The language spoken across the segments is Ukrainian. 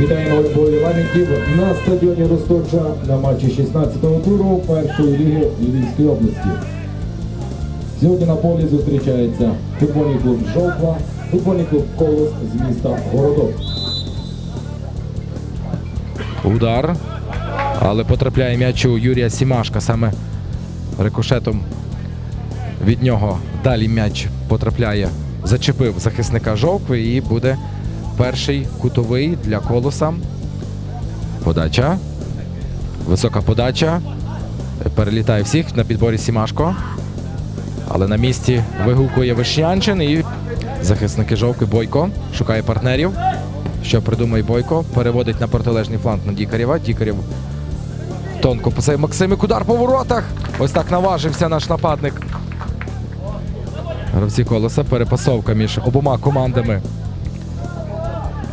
Вітаємо вболівальників на стадіоні Росточа на матчі 16-го туру першої ліги Львівської області. Сьогодні на полі зустрічається футбольний клуб Жовтва, футбольний клуб Колос з міста Городок. Удар. Але потрапляє м'яч у Юрія Сімашка саме рикошетом від нього. Далі м'яч потрапляє, зачепив захисника жовтви і буде перший кутовий для колоса. Подача. Висока подача. Перелітає всіх на підборі Сімашко. Але на місці вигукує Вишнянчин і захисники жовки Бойко шукає партнерів. Що придумає Бойко? Переводить на протилежний фланг на Дікарєва. Дікарєв тонко посеє Максимик. Удар по воротах. Ось так наважився наш нападник. Гравці колеса. Перепасовка між обома командами.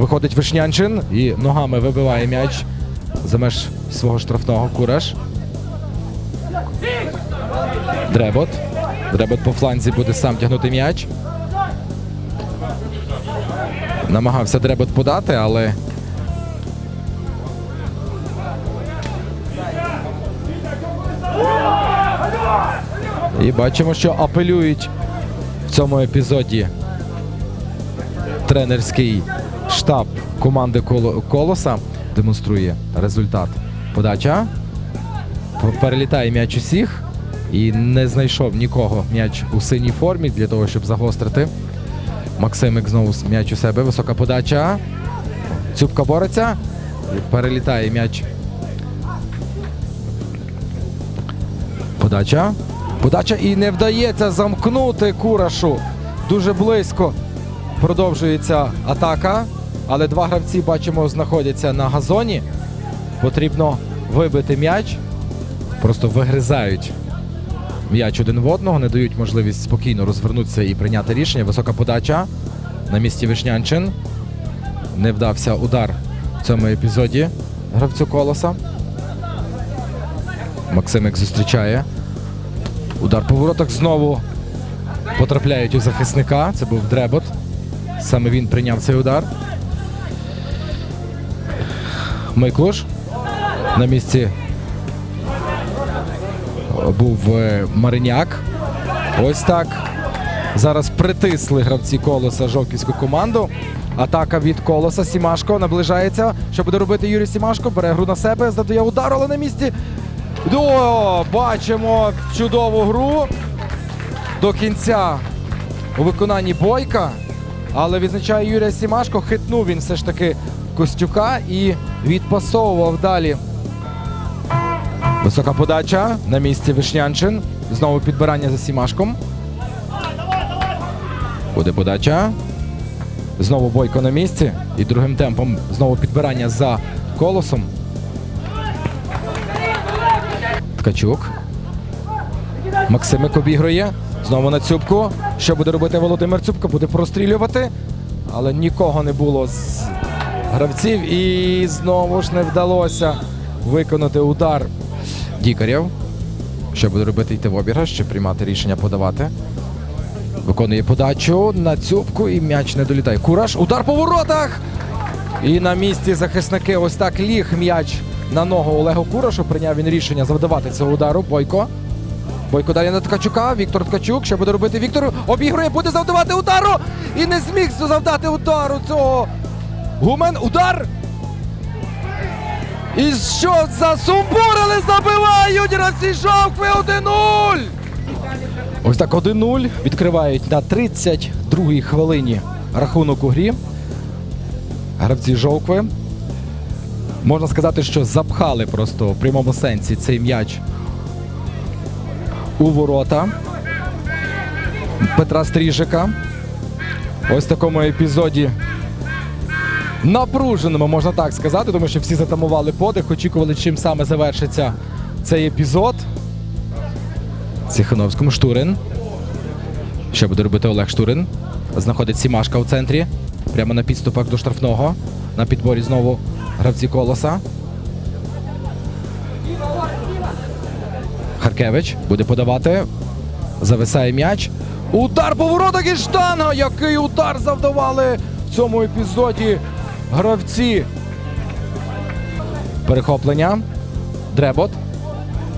Виходить Вишнянчин і ногами вибиває м'яч за меж свого штрафного Кураш. Дребот. Дребот по фланзі буде сам тягнути м'яч. Намагався Дребот подати, але І бачимо, що апелюють в цьому епізоді тренерський штаб команди Коло- Колоса. Демонструє результат. Подача. Перелітає м'яч усіх. І не знайшов нікого м'яч у синій формі для того, щоб загострити. Максимик знову м'яч у себе. Висока подача. Цюбка бореться. Перелітає м'яч. Подача. Подача і не вдається замкнути Курашу. Дуже близько продовжується атака. Але два гравці, бачимо, знаходяться на газоні. Потрібно вибити м'яч. Просто вигризають м'яч один в одного, не дають можливість спокійно розвернутися і прийняти рішення. Висока подача на місці Вишнянчин. Не вдався удар в цьому епізоді гравцю колоса. Максимик зустрічає. Удар по воротах знову потрапляють у захисника. Це був Дребот. Саме він прийняв цей удар. Миклуш на місці був е, Мариняк. Ось так. Зараз притисли гравці колоса жовківську команду. Атака від колоса. Сімашко наближається. Що буде робити Юрій Сімашко? Бере гру на себе, задає удар, але на місці. До, бачимо чудову гру до кінця у виконанні Бойка. Але відзначає Юрія Сімашко. Хитнув він все ж таки Костюка і відпасовував далі. Висока подача на місці Вишнянчин. Знову підбирання за Сімашком. Буде подача. Знову Бойко на місці. І другим темпом знову підбирання за колосом. Ткачук. Максимик обігрує. Знову на Цюбку. Що буде робити Володимир Цюбко? Буде прострілювати. Але нікого не було з гравців. І знову ж не вдалося виконати удар Дікарєв. Що буде робити йти в обіграш, чи приймати рішення подавати. Виконує подачу на Цюбку і м'яч не долітає. Кураж. Удар по воротах. І на місці захисники ось так ліг м'яч на ногу Олегу Курашу. Прийняв він рішення завдавати цього удару. Бойко. Бойко далі на Ткачука. Віктор Ткачук. Що буде робити Віктор? Обігрує, буде завдавати удару. І не зміг завдати удару цього. Гумен. Удар. І що засумбурили, забивають гравці Жовкви 1-0. Ось так 1-0 відкривають на 32-й хвилині рахунок у грі. Гравці Жовкви. Можна сказати, що запхали просто в прямому сенсі цей м'яч у ворота Петра Стріжика. Ось в такому епізоді напруженому, можна так сказати, тому що всі затамували подих, очікували, чим саме завершиться цей епізод. Ціхановському Штурин. Що буде робити Олег Штурин? Знаходить Сімашка у центрі. Прямо на підступах до штрафного. На підборі знову гравці колоса. Харкевич буде подавати. Зависає м'яч. Удар по воротах і штанга! Який удар завдавали в цьому епізоді гравці Перехоплення. Дребот.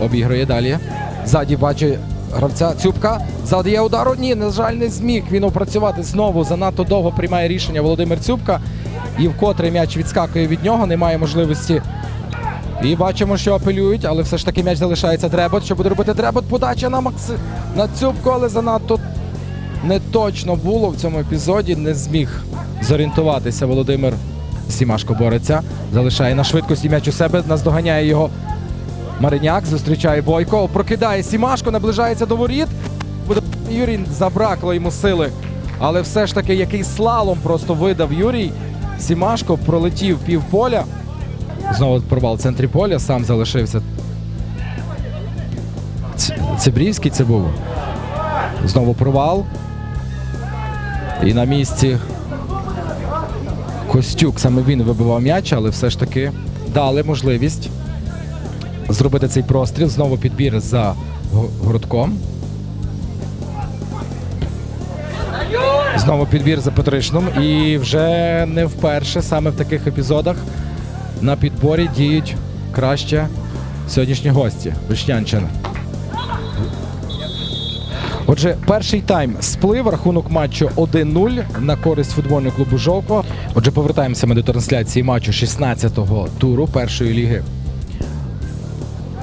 Обігрує далі. Ззаді бачить гравця Цюбка. Задає удару. Ні, на жаль, не зміг він опрацювати знову. Занадто довго приймає рішення Володимир Цюбка. І вкотре м'яч відскакує від нього. Немає можливості. І бачимо, що апелюють, але все ж таки м'яч залишається Дребот. Що буде робити Дребот? Подача на Макси... на Цюбку, але занадто не точно було в цьому епізоді. Не зміг зорієнтуватися Володимир. Сімашко бореться, залишає на швидкості м'яч у себе, наздоганяє його Мариняк, зустрічає Бойко, прокидає Сімашко, наближається до воріт. Юрій забракло йому сили. Але все ж таки який слалом просто видав Юрій. Сімашко пролетів півполя. Знову провал в центрі поля, сам залишився. Цибрівський це був. Знову провал. І на місці Костюк, саме він вибивав м'яч, але все ж таки дали можливість зробити цей простріл. Знову підбір за городком. Знову підбір за Петришном. І вже не вперше саме в таких епізодах на підборі діють краще сьогоднішні гості. Вишнянчина. Отже, перший тайм сплив, рахунок матчу 1-0 на користь футбольного клубу Жовква. Отже, повертаємося ми до трансляції матчу 16-го туру першої ліги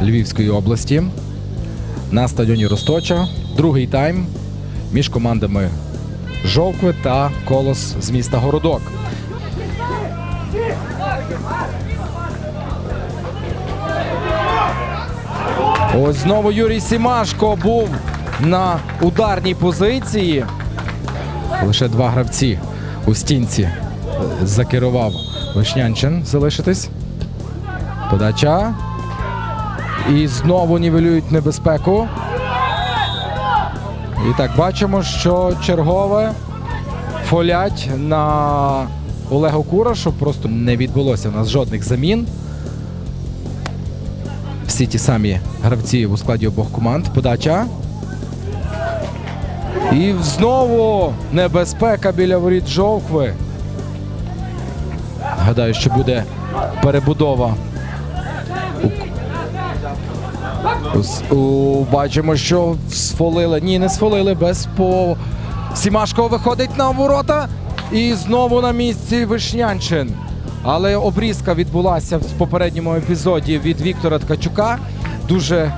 Львівської області на стадіоні Росточа. Другий тайм між командами Жовкви та Колос з міста Городок. Ось знову Юрій Сімашко був на ударній позиції. Лише два гравці у стінці е, закерував Вишнянчин залишитись. Подача. І знову нівелюють небезпеку. І так бачимо, що чергове фолять на Олегу Курашу. Просто не відбулося в нас жодних замін. Всі ті самі гравці у складі обох команд. Подача. І знову небезпека біля воріт Жовкви. Гадаю, що буде перебудова. У, у, бачимо, що сфолили. Ні, не сфолили. Без по. Сімашко виходить на ворота. І знову на місці Вишнянчин. Але обрізка відбулася в попередньому епізоді від Віктора Ткачука. Дуже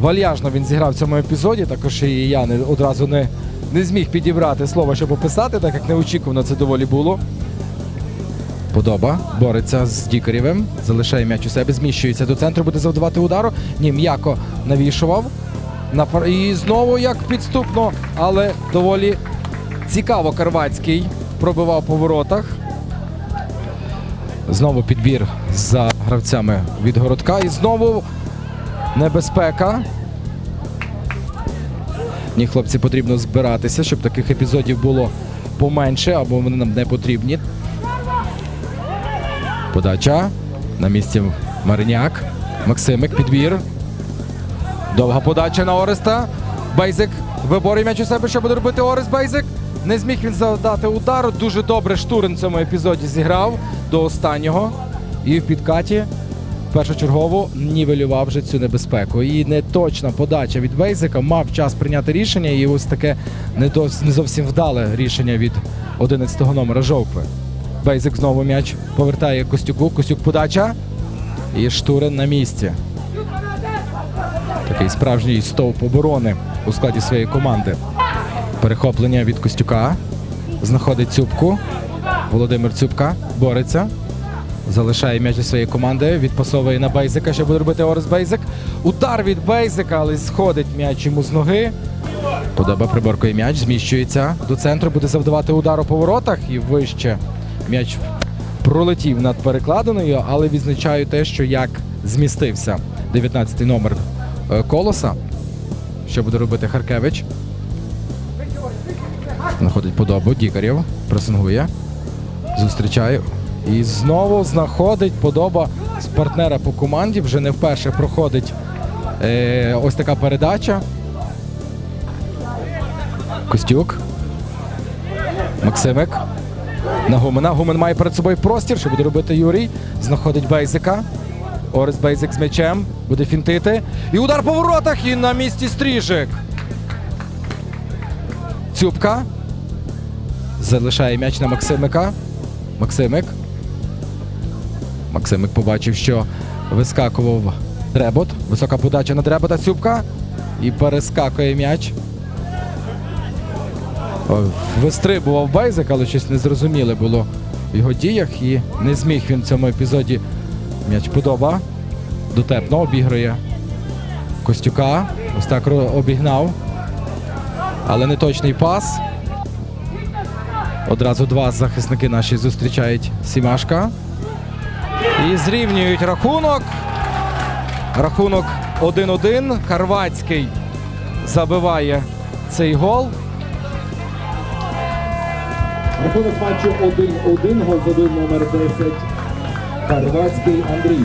вальяжно він зіграв в цьому епізоді. Також і я не, одразу не, не зміг підібрати слово, щоб описати, так як неочікувано це доволі було. Подоба бореться з Дікарєвим, залишає м'яч у себе, зміщується до центру, буде завдавати удару. Ні, м'яко навішував. І знову як підступно, але доволі цікаво Карвацький пробивав по воротах. Знову підбір за гравцями від городка. І знову небезпека. Ні, хлопці, потрібно збиратися, щоб таких епізодів було поменше, або вони нам не потрібні. Подача. На місці Мариняк. Максимик, підбір. Довга подача на Ореста. Бейзик виборює м'яч у себе, що буде робити Орест Бейзик. Не зміг він завдати удару. Дуже добре Штурин в цьому епізоді зіграв до останнього. І в підкаті першочергово нівелював вже цю небезпеку. І неточна подача від Бейзика мав час прийняти рішення. І ось таке не, зовсім вдале рішення від 11-го номера Жовкви. Бейзик знову м'яч повертає Костюку. Костюк подача. І Штурин на місці. Такий справжній стовп оборони у складі своєї команди. Перехоплення від Костюка. Знаходить Цюбку. Володимир Цюбка бореться. Залишає м'яч у своєї команди. Відпасовує на Бейзика. Що буде робити Орес Бейзик. Удар від Бейзика, але сходить м'яч йому з ноги. Подоба приборкує м'яч, зміщується до центру, буде завдавати удар у поворотах і вище. М'яч пролетів над перекладиною, але відзначаю те, що як змістився 19-й номер е, колоса. Що буде робити Харкевич? Знаходить подобу. Дікарєв пресингує. Зустрічає. І знову знаходить подоба з партнера по команді. Вже не вперше проходить е, ось така передача. Костюк. Максимик. На Гумена. Гумен має перед собою простір. Що буде робити Юрій? Знаходить Бейзика. Орес Бейзик з м'ячем. Буде фінтити. І удар по воротах. І на місці стріжик. Цюбка. Залишає м'яч на Максимика. Максимик. Максимик побачив, що вискакував Дребот. Висока подача на Дребота. Цюбка. І перескакує м'яч. Вистрибував Бейзик, але щось незрозуміле було в його діях. І не зміг він в цьому епізоді. М'яч подоба. Дотепно обігрує Костюка. Ось так обігнав. Але не точний пас. Одразу два захисники наші зустрічають Сімашка. І зрівнюють рахунок. Рахунок 1-1. Карвацький забиває цей гол. Рахунок матчу 1-1, гол забив номер 10. Харватський Андрій.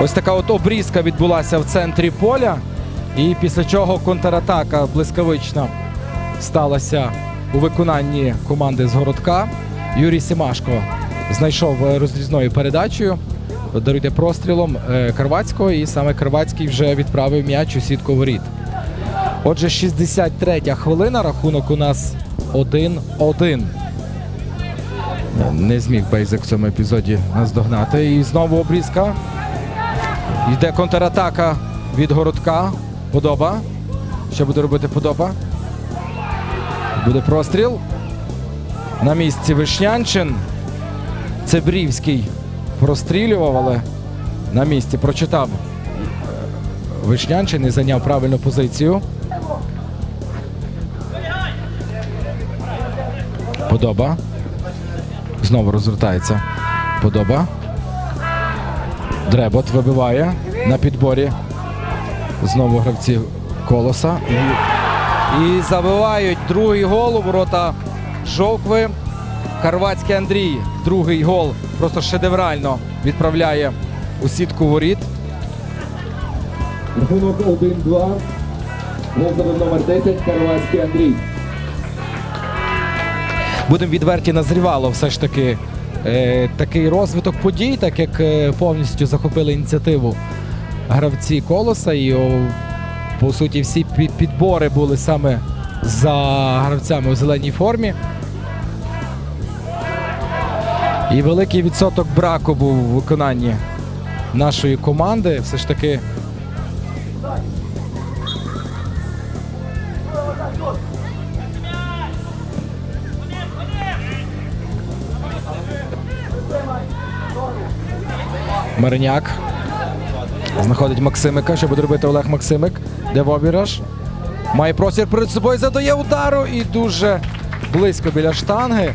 Ось така от обрізка відбулася в центрі поля. І після чого контратака блискавична сталася у виконанні команди з городка. Юрій Сімашко знайшов е, розрізною передачею, даруйте прострілом е, Карвацького, і саме Карвацький вже відправив м'яч у сітку воріт. Отже, 63-я хвилина. Рахунок у нас 1-1. Не зміг Бейзик в цьому епізоді наздогнати. І знову обрізка. Йде контратака від городка. Подоба. Що буде робити подоба? Буде простріл. На місці Вишнянчин. Цебрівський прострілював, але на місці прочитав Вишнянчин і зайняв правильну позицію. Подоба. Знову розвертається. Подоба. Дребот вибиває на підборі. Знову гравці колоса. І, забивають другий гол у ворота Жовкви. Карвацький Андрій. Другий гол просто шедеврально відправляє у сітку воріт. Рахунок 1-2. Гол забив номер 10. Харватський Андрій. Будемо відверті, назрівало все ж таки е, такий розвиток подій, так як е, повністю захопили ініціативу гравці колоса. І о, по суті всі підбори були саме за гравцями у зеленій формі. І великий відсоток браку був у виконанні нашої команди. Все ж таки. Мариняк. Знаходить Максимика. Що буде робити Олег Максимик? Де Вобіраш? Має простір перед собою, задає удару і дуже близько біля штанги.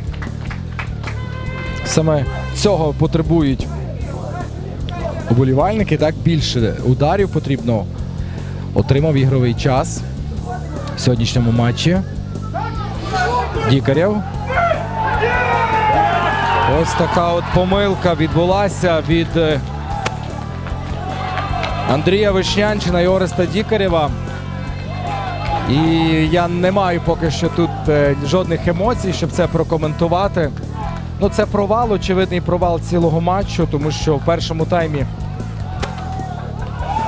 Саме цього потребують уболівальники. Так більше ударів потрібно. Отримав ігровий час в сьогоднішньому матчі. Дікарєв. Ось така от помилка відбулася від е, Андрія Вишнянчина і Ореста Дікарєва. І я не маю поки що тут е, жодних емоцій, щоб це прокоментувати. Ну, це провал, очевидний провал цілого матчу, тому що в першому таймі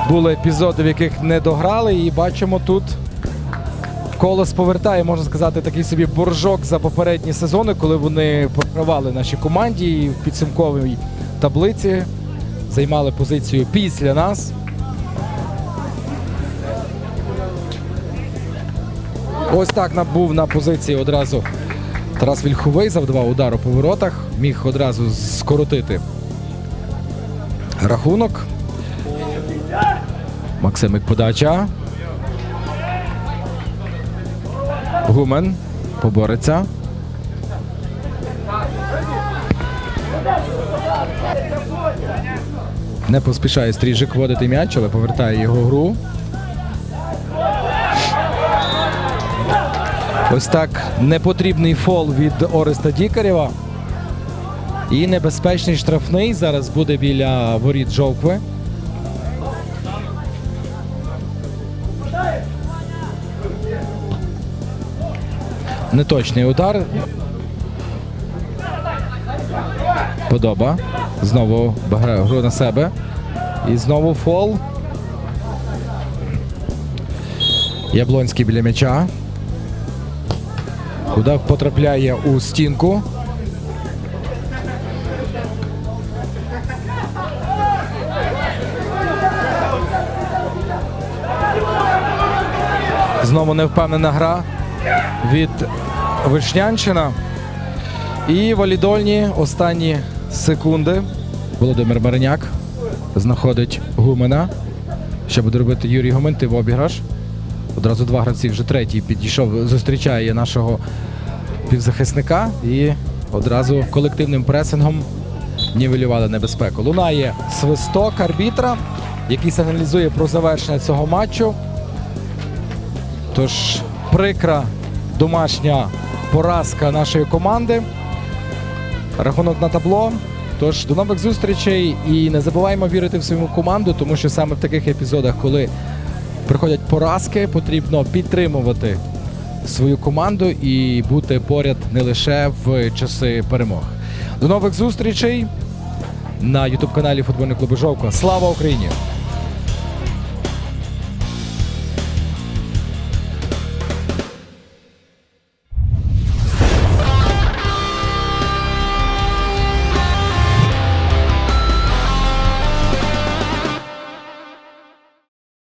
були епізоди, в яких не дограли, і бачимо тут. Колос повертає, можна сказати, такий собі боржок за попередні сезони, коли вони програвали нашій команді і в підсумковій таблиці займали позицію після нас. Ось так на- був на позиції одразу Тарас Вільховий, завдавав удару по воротах, міг одразу скоротити рахунок. Максимик подача. Гумен побореться. Не поспішає стріжик вводити м'яч, але повертає його гру. Ось так непотрібний фол від Ореста Дікарєва. І небезпечний штрафний зараз буде біля воріт Жовкви. Неточний удар. Подоба. Знову гру на себе. І знову фол. Яблонський біля м'яча. Куда потрапляє у стінку. Знову невпевнена гра від Вишнянщина. І валідольні останні секунди. Володимир Мариняк знаходить Гумена. Що буде робити Юрій Гумен, в обіграш. Одразу два гравці, вже третій підійшов, зустрічає нашого півзахисника і одразу колективним пресингом нівелювали небезпеку. Лунає свисток арбітра, який сигналізує про завершення цього матчу. Тож прикра домашня поразка нашої команди. Рахунок на табло. Тож до нових зустрічей і не забуваємо вірити в свою команду, тому що саме в таких епізодах, коли приходять поразки, потрібно підтримувати свою команду і бути поряд не лише в часи перемог. До нових зустрічей на ютуб каналі футбольного клубу Жовка. Слава Україні!